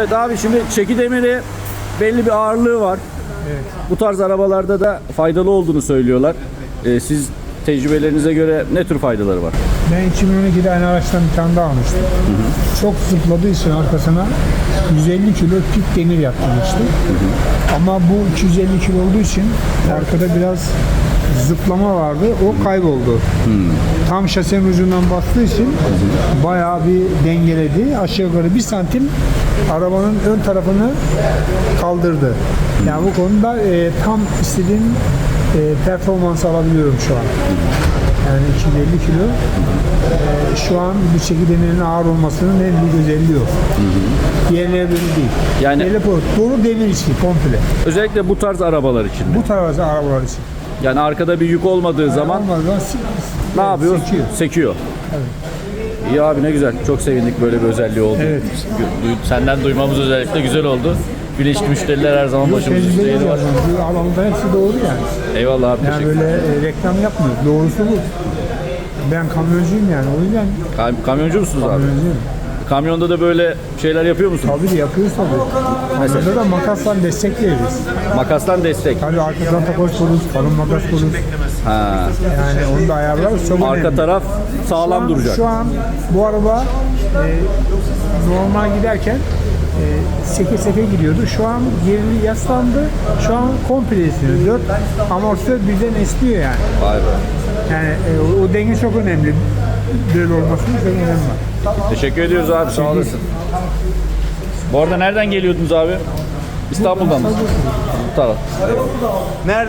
Evet abi şimdi çeki demiri belli bir ağırlığı var. Evet. Bu tarz arabalarda da faydalı olduğunu söylüyorlar. Ee, siz tecrübelerinize göre ne tür faydaları var? Ben 2012'de aynı araçtan bir tane daha almıştım. Çok zıpladığı için arkasına 150 kilo pik demir yaptırmıştım. Ama bu 250 kilo olduğu için arkada biraz zıplama vardı. O kayboldu. Tam şasenin ucundan bastığı için bayağı bir dengeledi. Aşağı yukarı bir santim arabanın ön tarafını kaldırdı. Yani bu konuda e, tam istediğim e, performans alabiliyorum şu an. Yani 250 kilo. Ee, şu an bu çeki demirinin ağır olmasının en büyük özelliği o. Diğerleri böyle değil. Yani- Yani dolu demir içi komple. Özellikle bu tarz arabalar için. Bu tarzda arabalar için. Yani arkada bir yük olmadığı zaman ne yapıyor? sekiyor. Sekiyor. İyi abi ne güzel. Çok sevindik böyle bir özelliği oldu. Evet. Duy- Senden duymamız özellikle güzel oldu. Bilinçli müşteriler her zaman başımızın Tecrübeli üstünde yeri var. Bu hepsi doğru yani. Eyvallah abi Yani teşekkür böyle e, reklam yapmıyor. Doğrusu bu. Ben kamyoncuyum yani. O yüzden Kam- Kamyoncu musunuz abi? kamyoncuyum. Kamyonda da böyle şeyler yapıyor musun? Tabii yapıyoruz tabii. Mesela? Mesela da makasla destek veririz. Makastan destek. Tabii arkadan takoz kururuz, kalın makas kururuz. Ha. Yani onu da ayarlarız. Çok Arka önemli. taraf sağlam duracak. Şu an bu araba e, normal giderken e, seke seke gidiyordu. Şu an geri yaslandı. Şu an komple esniyor. Dört amortisör birden esniyor yani. Vay be. Yani e, o, o denge çok önemli. Böyle olmasının çok önemi var. Teşekkür ediyoruz abi sağ olasın. Bu arada nereden geliyordunuz abi? İstanbul'dan mı? Bu taraf. Nerede?